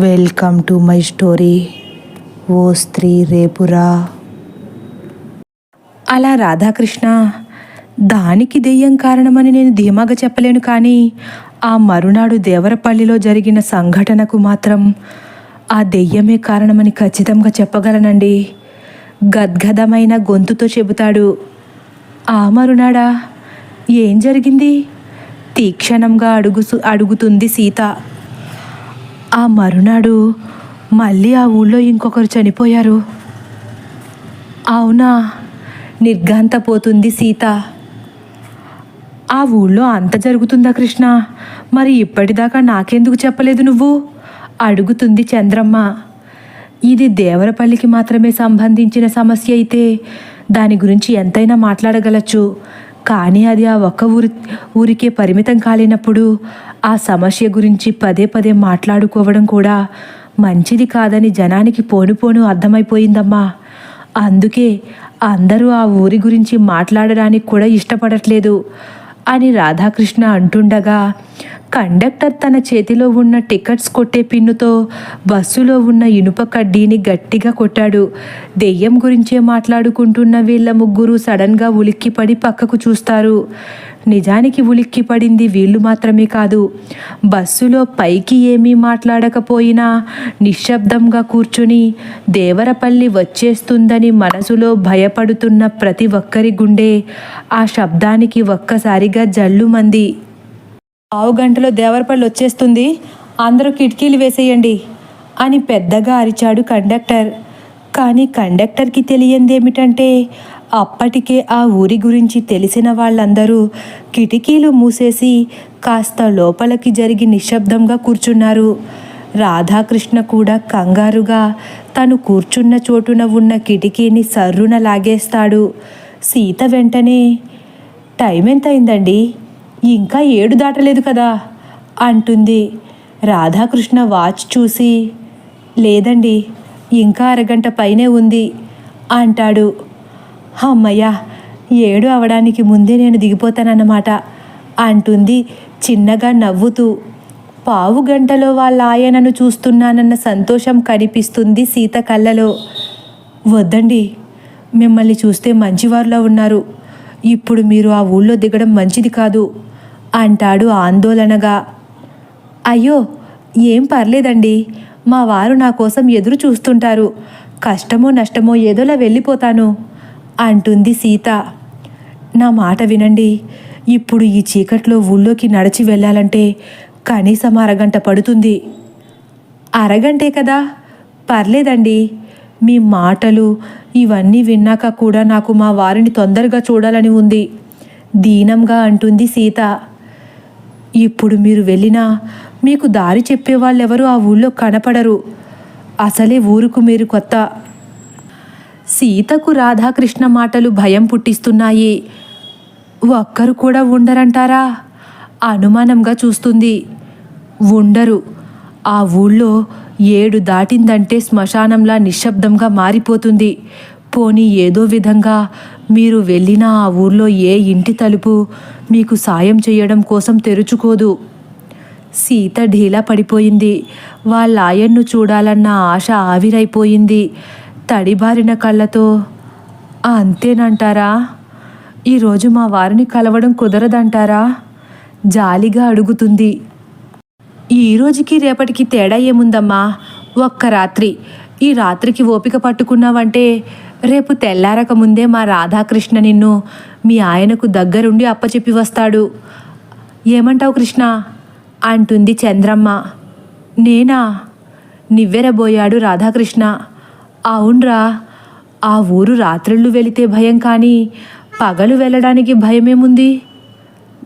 Welcome to my story ఓ స్త్రీ రేపురా. అలా రాధాకృష్ణ దానికి దెయ్యం కారణమని నేను ధీమాగా చెప్పలేను కానీ ఆ మరునాడు దేవరపల్లిలో జరిగిన సంఘటనకు మాత్రం ఆ దెయ్యమే కారణమని ఖచ్చితంగా చెప్పగలనండి. గద్గదమైన గొంతుతో చెబుతాడు ఆ మరునాడా ఏం జరిగింది? తీక్షణంగా అడుగు అడుగుతుంది సీత. ఆ మరునాడు మళ్ళీ ఆ ఊళ్ళో ఇంకొకరు చనిపోయారు. అవునా? నిర్ఘాంతపోతుంది సీత. ఆ ఊళ్ళో అంత జరుగుతుందా కృష్ణ? మరి ఇప్పటిదాకా నాకెందుకు చెప్పలేదు నువ్వు? అడుగుతుంది చంద్రమ్మ. ఇది దేవరపల్లికి మాత్రమే సంబంధించిన సమస్య అయితే దాని గురించి ఎంతైనా మాట్లాడగలచ్చు. కానీ అది ఆ ఒక్క ఊరి ఊరికే పరిమితం కాలేనప్పుడు ఆ సమస్య గురించి పదే పదే మాట్లాడుకోవడం కూడా మంచిది కాదని జనానికి పోను పోను అర్థమైపోయిందమ్మా. అందుకే అందరూ ఆ ఊరి గురించి మాట్లాడడానికి కూడా ఇష్టపడట్లేదు అని రాధాకృష్ణ అంటుండగా కండక్టర్ తన చేతిలో ఉన్న టికెట్స్ కొట్టే పిన్నుతో బస్సులో ఉన్న ఇనుప కడ్డీని గట్టిగా కొట్టాడు. దెయ్యం గురించే మాట్లాడుకుంటున్న వీళ్ళ ముగ్గురు సడన్గా ఉలిక్కిపడి పక్కకు చూస్తారు. నిజానికి ఉలిక్కిపడింది వీళ్ళు మాత్రమే కాదు. బస్సులో పైకి ఏమీ మాట్లాడకపోయినా నిశ్శబ్దంగా కూర్చుని దేవరపల్లి వచ్చేస్తుందని మనసులో భయపడుతున్న ప్రతి ఒక్కరి గుండె ఆ శబ్దానికి ఒక్కసారిగా జల్లుమంది. ఆవు గంటలో దేవరపల్లి వచ్చేస్తుంది. అందరూ కిటికీలు వేసేయండి అని పెద్దగా అరిచాడు కండక్టర్. కానీ కండక్టర్కి తెలియందేమిటంటే అప్పటికే ఆ ఊరి గురించి తెలిసిన వాళ్ళందరూ కిటికీలు మూసేసి కాస్త లోపలికి జరిగి నిశ్శబ్దంగా కూర్చున్నారు. రాధాకృష్ణ కూడా కంగారుగా తను కూర్చున్న చోటున ఉన్న కిటికీని సర్రున లాగేస్తాడు. సీత వెంటనే టైం ఎంత అయిందండి? ఇంకా ఏడు దాటలేదు కదా? అంటుంది. రాధాకృష్ణ వాచ్ చూసి లేదండి ఇంకా అరగంట పైనే ఉంది అంటాడు. అమ్మయ్య ఏడు అవడానికి ముందే నేను దిగిపోతానన్నమాట అంటుంది చిన్నగా నవ్వుతూ. పావు గంటలో వాళ్ళ ఆయనను చూస్తున్నానన్న సంతోషం కనిపిస్తుంది సీత కళ్ళలో. వద్దండి మిమ్మల్ని చూస్తే మంచివారులా ఉన్నారు. ఇప్పుడు మీరు ఆ ఊళ్ళో దిగడం మంచిది కాదు. అంటాడు ఆందోళనగా. అయ్యో ఏం పర్లేదండి. మా వారు నా కోసం ఎదురు చూస్తుంటారు. కష్టమో నష్టమో ఏదోలా వెళ్ళిపోతాను అంటుంది సీత. నా మాట వినండి. ఇప్పుడు ఈ చీకట్లో ఊళ్ళోకి నడిచి వెళ్ళాలంటే కనీసం అరగంట పడుతుంది. అరగంటే కదా? పర్లేదండి. మీ మాటలు ఇవన్నీ విన్నాక కూడా నాకు మా వారిని తొందరగా చూడాలని ఉంది. దీనంగా అంటుంది సీత. ఇప్పుడు మీరు వెళ్ళినా మీకు దారి చెప్పేవాళ్ళెవరూ ఆ ఊళ్ళో కనపడరు. అసలే ఊరుకు మీరు కొత్త. సీతకు రాధాకృష్ణ మాటలు భయం పుట్టిస్తున్నాయి. ఒక్కరు కూడా ఉండరంటారా? అనుమానంగా చూస్తుంది. ఉండరు. ఆ ఊళ్ళో ఏడు దాటిందంటే శ్మశానంలా నిశ్శబ్దంగా మారిపోతుంది. పోనీ ఏదో విధంగా మీరు వెళ్ళిన ఆ ఊర్లో ఏ ఇంటి తలుపు మీకు సాయం చేయడం కోసం తెరుచుకోదు. సీత ఢీలా పడిపోయింది. వాళ్ళాయన్ను చూడాలన్న ఆశ ఆవిరైపోయింది. తడిబారిన కళ్ళతో అంతేనంటారా? ఈరోజు మా వారిని కలవడం కుదరదంటారా? జాలిగా అడుగుతుంది. ఈ రోజుకి రేపటికి తేడా ఏముందమ్మా? ఒక్క రాత్రి. ఈ రాత్రికి ఓపిక పట్టుకున్నావంటే రేపు తెల్లారక ముందే మా రాధాకృష్ణ నిన్ను మీ ఆయనకు దగ్గరుండి అప్పచెప్పి వస్తాడు ఏమంటావు కృష్ణ? అంటుంది చంద్రమ్మ. నేనా? నివ్వెరబోయాడు రాధాకృష్ణ. అవునరా. ఆ ఊరు రాత్రిళ్ళు వెళితే భయం కానీ పగలు వెళ్ళడానికి భయమేముంది?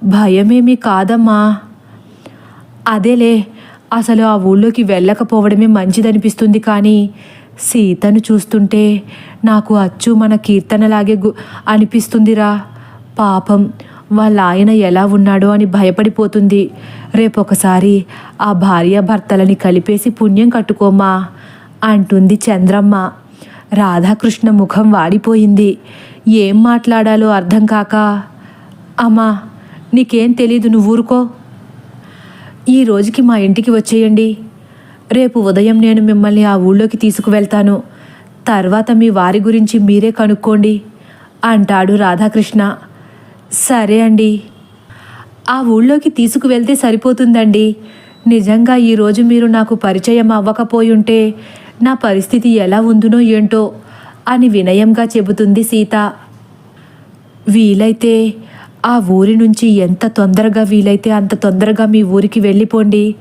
భయమేమీ కాదమ్మా. అదేలే అసలు ఆ ఊళ్ళోకి వెళ్ళకపోవడమే మంచిదనిపిస్తుంది కానీ సీతను చూస్తుంటే నాకు అచ్చు మన కీర్తనలాగే గు అనిపిస్తుందిరా. పాపం వాళ్ళ ఆయన ఎలా ఉన్నాడో అని భయపడిపోతుంది. రేపొకసారి ఆ భార్యాభర్తలని కలిపేసి పుణ్యం కట్టుకోమా అంటుంది చంద్రమ్మ. రాధాకృష్ణ ముఖం వాడిపోయింది. ఏం మాట్లాడాలో అర్థం కాక అమ్మా నీకేం తెలీదు నువ్వు ఊరుకో. ఈ రోజుకి మా ఇంటికి వచ్చేయండి. రేపు ఉదయం నేను మిమ్మల్ని ఆ ఊళ్ళోకి తీసుకువెళ్తాను. తర్వాత మీ వారి గురించి మీరే కనుక్కోండి అంటాడు రాధాకృష్ణ. సరే అండి. ఆ ఊళ్ళోకి తీసుకువెళ్తే సరిపోతుందండి. నిజంగా ఈరోజు మీరు నాకు పరిచయం అవ్వకపోయుంటే నా పరిస్థితి ఎలా ఉందునో ఏంటో అని వినయంగా చెబుతుంది సీత. వీలైతే ఆ ఊరి నుంచి ఎంత తొందరగా వీలైతే అంత తొందరగా మీ ఊరికి వెళ్ళిపోండి.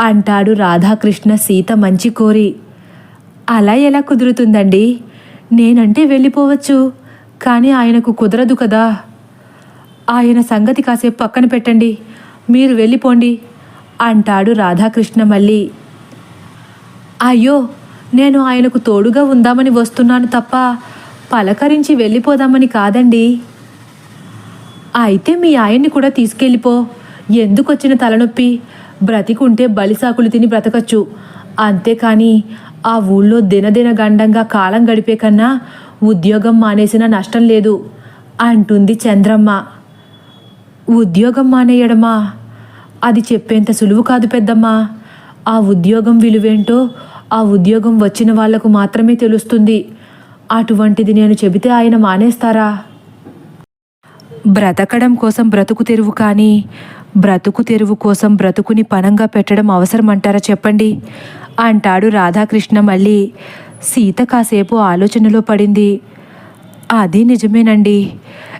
అంటాడు రాధాకృష్ణ సీత మంచి కోరి. అలా ఎలా కుదురుతుందండి? నేనంటే వెళ్ళిపోవచ్చు కానీ ఆయనకు కుదరదు కదా. ఆయన సంగతి కాసేపు పక్కన పెట్టండి మీరు వెళ్ళిపోండి అంటాడు రాధాకృష్ణ మళ్ళీ. అయ్యో నేను ఆయనకు తోడుగా ఉందామని వస్తున్నాను తప్ప పలకరించి వెళ్ళిపోదామని కాదండి. అయితే మీ ఆయన్ని కూడా తీసుకెళ్ళిపో ఎందుకొచ్చిన తలనొప్పి? బ్రతికుంటే బలిసాకులు తిని బ్రతకచ్చు. అంతేకాని ఆ ఊళ్ళో దినదిన గండంగా కాలం గడిపే కన్నా ఉద్యోగం మానేసిన నష్టం లేదు అంటుంది చంద్రమ్మ. ఉద్యోగం మానేయడమా? అది చెప్పేంత సులువు కాదు పెద్దమ్మా. ఆ ఉద్యోగం విలువేంటో ఆ ఉద్యోగం వచ్చిన వాళ్ళకు మాత్రమే తెలుస్తుంది. అటువంటిది నేను చెబితే ఆయన మానేస్తారా? బ్రతకడం కోసం బ్రతుకు తెరువు కానీ బ్రతుకు తెరువు కోసం బ్రతుకుని పనంగా పెట్టడం అవసరమంటారా చెప్పండి? అంటాడు రాధాకృష్ణ మళ్ళీ. సీత కాసేపు ఆలోచనలో పడింది. అది నిజమేనండి.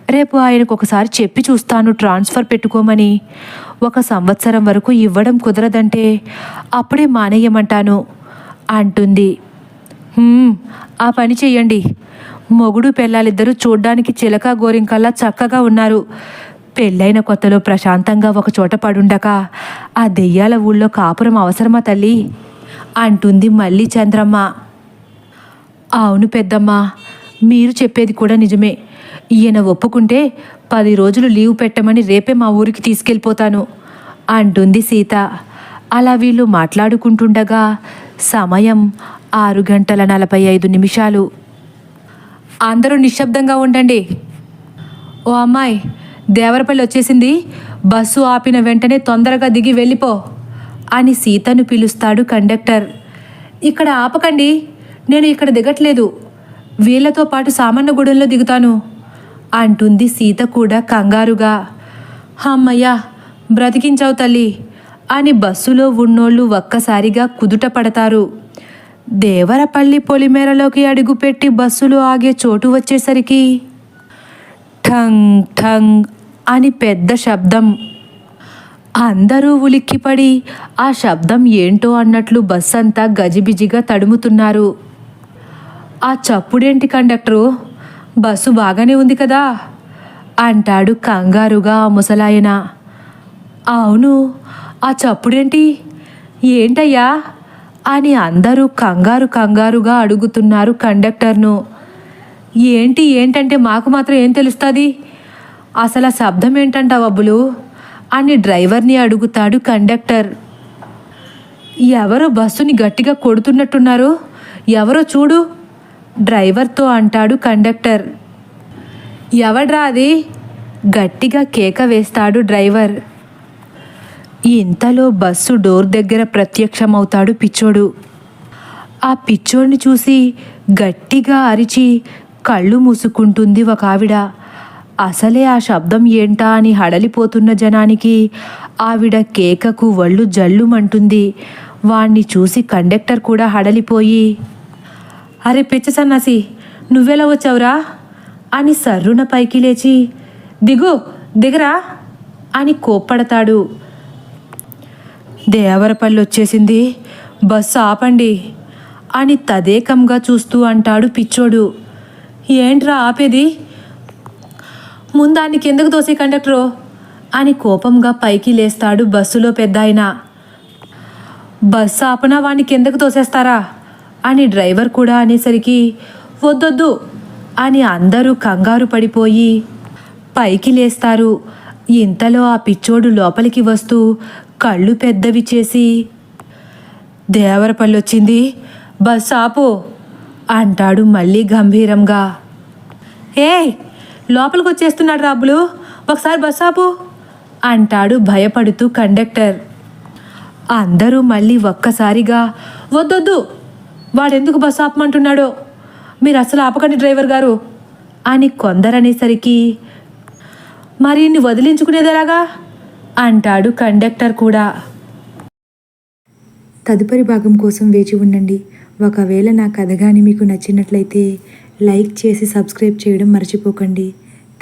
రేపు ఆయనకు ఒకసారి చెప్పి చూస్తాను ట్రాన్స్ఫర్ పెట్టుకోమని. ఒక సంవత్సరం వరకు ఇవ్వడం కుదరదంటే అప్పుడే మానేయమంటాను అంటుంది. ఆ పని చెయ్యండి మొగుడు పెళ్ళాలిద్దరూ చూడ్డానికి చిలక గోరింకల్లా చక్కగా ఉన్నారు. పెళ్ళైన కొత్తలో ప్రశాంతంగా ఒక చోట పడుండక ఆ దెయ్యాల ఊళ్ళో కాపురం అవసరమా తల్లి? అంటుంది మళ్ళీ చంద్రమ్మ. అవును పెద్దమ్మ మీరు చెప్పేది కూడా నిజమే. ఈయన ఒప్పుకుంటే పది రోజులు లీవ్ పెట్టమని రేపే మా ఊరికి తీసుకెళ్ళిపోతాను అంటుంది సీత. అలా వీళ్ళు మాట్లాడుకుంటుండగా సమయం ఆరు గంటల నలభై ఐదు నిమిషాలు. అందరూ నిశ్శబ్దంగా ఉండండి. ఓ అమ్మాయి దేవరపల్లి వచ్చేసింది. బస్సు ఆపిన వెంటనే తొందరగా దిగి వెళ్ళిపో అని సీతను పిలుస్తాడు కండక్టర్. ఇక్కడ ఆపకండి నేను ఇక్కడ దిగట్లేదు. వీళ్ళతో పాటు సామాన్యగూడెంలో దిగుతాను అంటుంది సీత కూడా కంగారుగా. అమ్మయ్యా బ్రతికించావు తల్లి అని బస్సులో ఉన్నోళ్ళు ఒక్కసారిగా కుదుట పడతారు. దేవరపల్లి పొలిమేరలోకి అడుగుపెట్టి బస్సులు ఆగే చోటు వచ్చేసరికి ఠంగ్ ఠంగ్ అని పెద్ద శబ్దం. అందరూ ఉలిక్కిపడి ఆ శబ్దం ఏంటో అన్నట్లు బస్ అంతా గజిబిజిగా తడుముతున్నారు. ఆ చప్పుడేంటి కండక్టరు? బస్సు బాగానే ఉంది కదా? అంటాడు కంగారుగా ఆ ముసలాయన. అవును ఆ చప్పుడేంటి? ఏంటయ్యా? అని అందరూ కంగారు కంగారుగా అడుగుతున్నారు కండక్టర్ను. ఏంటి ఏంటంటే మాకు మాత్రం ఏం తెలుస్తుంది? అసలు ఆ శబ్దం ఏంటంట అబ్బులు? అని డ్రైవర్ని అడుగుతాడు కండక్టర్. ఎవరో బస్సుని గట్టిగా కొడుతున్నట్టున్నారు? ఎవరో చూడు డ్రైవర్తో అంటాడు కండక్టర్. ఎవడ్రా అది? గట్టిగా కేక వేస్తాడు డ్రైవర్. ఇంతలో బస్సు డోర్ దగ్గర ప్రత్యక్షమవుతాడు పిచ్చోడు. ఆ పిచ్చోడిని చూసి గట్టిగా అరిచి కళ్ళు మూసుకుంటుంది ఒక ఆవిడ. అసలే ఆ శబ్దం ఏంటా అని హడలిపోతున్న జనానికి ఆవిడ కేకకు వళ్ళు జల్లుమంటుంది. వాణ్ణి చూసి కండక్టర్ కూడా హడలిపోయి అరే పిచ్చ సన్నాసి నువ్వెలా వచ్చావురా? అని సర్రున పైకి లేచి దిగు దిగరా? అని కోప్పడతాడు. దేవరపల్లి వచ్చేసింది బస్సు ఆపండి అని తదేకంగా చూస్తూ అంటాడు పిచ్చోడు. ఏంట్రా ఆపేది? ముందాన్ని కిందకు తోసే కండక్టరు? అని కోపంగా పైకి లేస్తాడు బస్సులో పెద్ద ఆయన బస్సు ఆపనా వాడిని కిందకు తోసేస్తారా? అని డ్రైవర్ కూడా అనేసరికి వద్దొద్దు అని అందరూ కంగారు పడిపోయి పైకి లేస్తారు. ఇంతలో ఆ పిచ్చోడు లోపలికి వస్తూ కళ్ళు పెద్దవి చేసి దేవరపల్లొచ్చింది బస్ ఆపు అంటాడు మళ్ళీ గంభీరంగా. ఏయ్ లోపలికి వచ్చేస్తున్నాడు రాబులు. ఒకసారి బస్ ఆపు అంటాడు భయపడుతూ కండక్టర్. అందరూ మళ్ళీ ఒక్కసారిగా వద్దొద్దు వాడెందుకు బస్ ఆపమంటున్నాడో? మీరు అసలు ఆపకండి డ్రైవర్ గారు అని కొందరనేసరికి మరి ఇన్ని వదిలించుకునేదేలాగా? అంటాడు కండక్టర్ కూడా. తదుపరి భాగం కోసం వేచి ఉండండి. ఒకవేళ నా కథ కానీ మీకు నచ్చినట్లయితే లైక్ చేసి సబ్స్క్రైబ్ చేయడం మర్చిపోకండి.